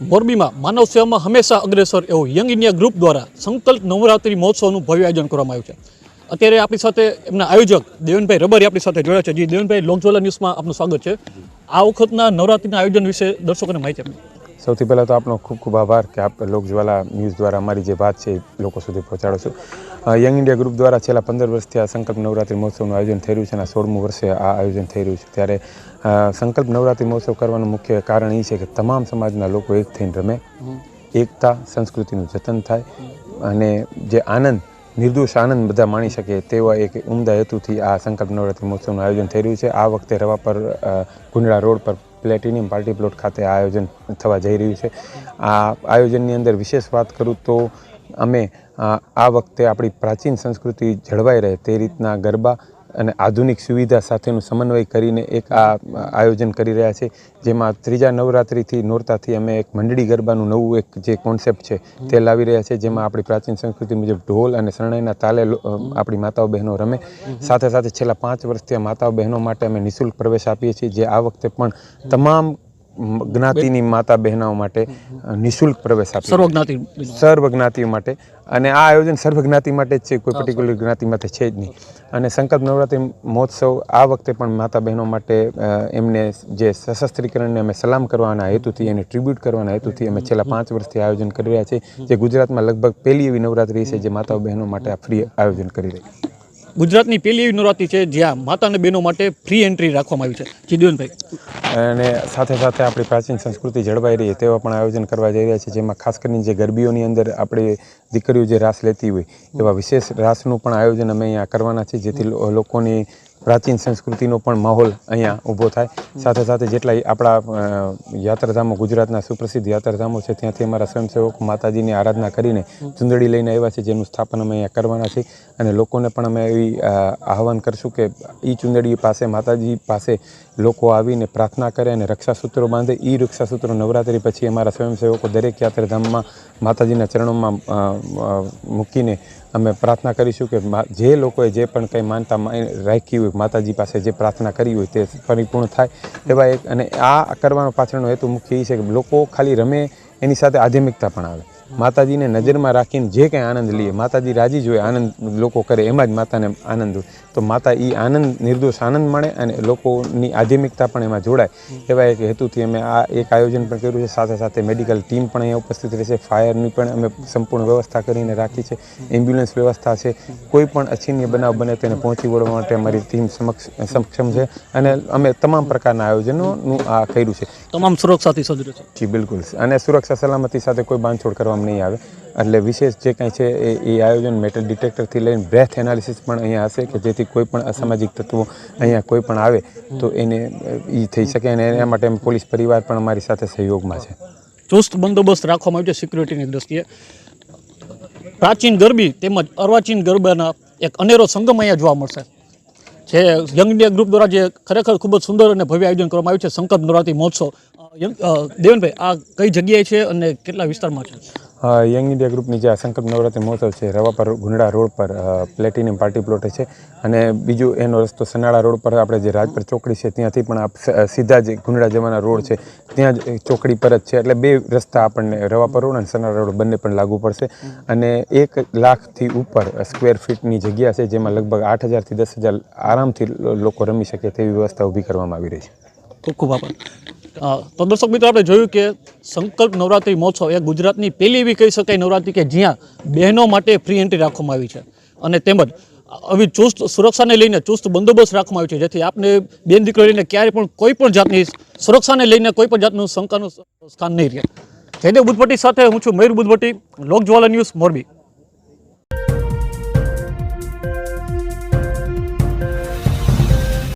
મોરબીમાં માનવ સેવામાં હંમેશા અગ્રેસર એવું યંગ ઇન્ડિયા ગ્રુપ દ્વારા સંકલ્પ નવરાત્રિ મહોત્સવનું ભવ્ય આયોજન કરવામાં આવ્યું છે. અત્યારે આપણી સાથે એમના આયોજક દેવનભાઈ રબારી આપણી સાથે જોડાયા છે. જી, દેવનભાઈ, લોકજ્વાલા ન્યૂઝમાં આપનું સ્વાગત છે. આ વખતના નવરાત્રીના આયોજન વિશે દર્શકોને માહિતી આપી. સૌથી પહેલાં તો આપનો ખૂબ ખૂબ આભાર કે આપ લોકજ્વાલા ન્યૂઝ દ્વારા અમારી જે વાત છે એ લોકો સુધી પહોંચાડો છો. યંગ ઇન્ડિયા ગ્રુપ દ્વારા છેલ્લા પંદર વર્ષથી આ સંકલ્પ નવરાત્રિ મહોત્સવનું આયોજન થઈ રહ્યું છે અને સોળમું વર્ષે આ આયોજન થઈ રહ્યું છે. ત્યારે સંકલ્પ નવરાત્રિ મહોત્સવ કરવાનું મુખ્ય કારણ એ છે કે તમામ સમાજના લોકો એક થઈને રમે. એકતા સંસ્કૃતિનું જતન થાય અને જે આનંદ નિર્દોષ આનંદ બધા માણી શકે તેવા એક ઉમદા હેતુથી આ સંકલ્પ નવરાત્રિ મહોત્સવનું આયોજન થઈ રહ્યું છે. આ વખતે રવા પર ગુંડળા રોડ પર પ્લેટિનિયમ પાર્ટી પ્લોટ ખાતે આ આયોજન થવા જઈ રહ્યું છે. આ આયોજનની અંદર વિશેષ વાત કરું તો અમે આ વખતે આપણી પ્રાચીન સંસ્કૃતિ જળવાઈ રહે તે રીતના ગરબા અને આધુનિક સુવિધા સાથેનું સમન્વય કરીને એક આ આયોજન કરી રહ્યા છે. જેમાં ત્રીજા નવરાત્રિથી નોરતાથી અમે એક મંડળી ગરબાનું નવું એક જે કોન્સેપ્ટ છે તે લાવી રહ્યા છે. જેમાં આપણી પ્રાચીન સંસ્કૃતિ મુજબ ઢોલ અને શરણાઈના તાલે આપણી માતાઓ બહેનો રમે. સાથે સાથે છેલ્લા પાંચ વર્ષથી આ માતાઓ બહેનો માટે અમે નિઃશુલ્ક પ્રવેશ આપીએ છીએ. જે આ વખતે પણ તમામ જ્ઞાતિની માતા બહેનો માટે નિઃશુલ્ક પ્રવેશ આપે સર્વજ્ઞાતિ સર્વ જ્ઞાતિઓ માટે. અને આ આયોજન સર્વ જ્ઞાતિ માટે જ છે કોઈ પર્ટિક્યુલર જ્ઞાતિ માટે છે જ નહીં. અને સંકલ્પ નવરાત્રિ મહોત્સવ આ વખતે પણ માતા બહેનો માટે એમને જે સશસ્ત્રીકરણને અમે સલામ કરવાના હેતુથી એને ટ્રિબ્યુટ કરવાના હેતુથી અમે છેલ્લા પાંચ વર્ષથી આયોજન કરી રહ્યા છીએ. જે ગુજરાતમાં લગભગ પહેલી એવી નવરાત્રિ છે જે માતાઓ બહેનો માટે આ ફ્રી આયોજન કરી રહી છે. ગુજરાતની પહેલી એવી નવરાત્રી છે જ્યાં માતા અને બહેનો માટે ફ્રી એન્ટ્રી રાખવામાં આવી છે. જી દેવનભાઈ અને સાથે સાથે આપણી પ્રાચીન સંસ્કૃતિ જળવાઈ રહી તેવા પણ આયોજન કરવા જઈ રહ્યા છે, જેમાં ખાસ કરીને જે ગરબીઓની અંદર આપણી દીકરીઓ જે રાસ લેતી હોય, એવા વિશેષ રાસનું પણ આયોજન અમે અહીંયા કરવાના છીએ, જેથી લોકોની પ્રાચીન સંસ્કૃતિનો પણ માહોલ અહીંયા ઊભો થાય. સાથે સાથે જેટલા આપણા યાત્રાધામો, ગુજરાતના સુપ્રસિદ્ધ યાત્રાધામો છે, ત્યાંથી અમારા સ્વયંસેવકો માતાજીની આરાધના કરીને ચુંદડી લઈને આવ્યા છે, જેનું સ્થાપન અમે અહીંયા કરવાના છે અને લોકોને પણ અમે એવી આહવાન કરશું કે એ ચુંદડી પાસે, માતાજી પાસે લોકો આવીને પ્રાર્થના કરે અને રક્ષાસૂત્રો બાંધે. એ રક્ષાસૂત્રો નવરાત્રિ પછી અમારા સ્વયંસેવકો દરેક યાત્રાધામમાં માતાજીના ચરણોમાં મૂકીને અમે પ્રાર્થના કરીશું કે જે લોકોએ જે પણ કંઈ માનતા રાખી હોય, માતાજી પાસે જે પ્રાર્થના કરી હોય તે પરિપૂર્ણ થાય એવા એક અને આ કરવાનો પાછળનો હેતુ મુખ્ય એ છે કે લોકો ખાલી રમે, એની સાથે આધ્યાત્મિકતા પણ આવે. માતાજીને નજરમાં રાખીને જે કંઈ આનંદ લઈએ માતાજી રાજી જોઈએ આનંદ લોકો કરે એમાં જ માતાને આનંદ હોય. તો માતા એ આનંદ નિર્દોષ આનંદ માણે અને લોકોની આધ્યાત્મિકતા પણ એમાં જોડાય. એવા એક હેતુથી અમે આ એક આયોજન પણ કર્યું છે. સાથે સાથે મેડિકલ ટીમ પણ અહીંયા ઉપસ્થિત રહેશે ફાયરની પણ અમે સંપૂર્ણ વ્યવસ્થા કરીને રાખી છે. એમ્બ્યુલન્સ વ્યવસ્થા છે. કોઈ પણ અછીન્ય બનાવ બને તેને પહોંચી વળવા માટે અમારી ટીમ સમક્ષ સક્ષમ છે. અને અમે તમામ પ્રકારના આયોજનોનું આ કર્યું છે. તમામ સુરક્ષાથી સજ્જ છે. જી બિલકુલ. અને સુરક્ષા સલામતી સાથે કોઈ બાંધછોડ કરવામાં નહીં આવે. એટલે વિશેષ જે કાંઈ છે એ એ આયોજન મેટલ ડિટેક્ટરથી લઈને બ્રેથ એનાલિસિસ પણ અહીંયા હશે કે જેથી કોઈ પણ અસામાજિક તત્વો અહીંયા કોઈ પણ આવે તો એને, એ થઈ શકે અને એના માટે પોલીસ પરિવાર પણ અમારી સાથે સહયોગમાં છે. ચુસ્ત બંદોબસ્ત રાખવામાં આવ્યો છે સિક્યુરિટીની દ્રષ્ટિએ. પ્રાચીન ગરબી તેમજ અર્વાચીન ગરબાના એક અનેરો સંગમ અહીંયા જોવા મળશે. જે યંગ ઇન્ડિયા ગ્રુપ દ્વારા જે ખરેખર ખૂબ જ સુંદર અને ભવ્ય આયોજન કરવામાં આવ્યું છે, સંકલ્પ નવરાત્રી મહોત્સવ. દેવનભાઈ, આ કઈ જગ્યાએ છે અને કેટલા વિસ્તારમાં છે? યંગ ઇન્ડિયા ગ્રુપની જે આ સંકલ્પ નવરાત્રિ મહોત્સવ છે રવા પર ગુંડળા રોડ પર પ્લેટિનિયમ પાર્ટી પ્લોટે છે. અને બીજું એનો રસ્તો સનાળા રોડ પર આપણે જે રાજપર ચોકડી છે, ત્યાંથી પણ આપ સીધા જ ગુંડળા જવાના રોડ છે. ત્યાં જ ચોકડી પર જ છે. એટલે બે રસ્તા આપણને રવા પર રોડ અને સનાળા રોડ બંને પણ લાગુ પડશે. અને એક લાખથી ઉપર સ્ક્વેર ફીટની જગ્યા છે, જેમાં લગભગ આઠ હજારથી દસ હજાર આરામથી લોકો રમી શકે તેવી વ્યવસ્થા ઊભી કરવામાં આવી રહી છે. ખૂબ ખૂબ આભાર. તો દર્શક મિત્રો, આપણે જોયું કે સંકલ્પ નવરાત્રી મહોત્સવ એ ગુજરાતની પહેલી એવી કહી શકાય નવરાત્રી કે જ્યાં બહેનો માટે ફ્રી એન્ટ્રી રાખવામાં આવી છે. અને તેમજ આવી ચુસ્ત સુરક્ષાને લઈને ચુસ્ત બંદોબસ્ત રાખવામાં આવ્યો છે, જેથી આપને બેન દીકરી લઈને ક્યારેય પણ કોઈ પણ જાતની સુરક્ષાને લઈને કોઈ પણ જાતનું શંકાનું સ્થાન નહીં રહે. જયદેવ બુદ્ધભટ્ટી સાથે હું છું મયુર બુદ્ધભટ્ટી, લોકજ્વાલા ન્યૂઝ મોરબી.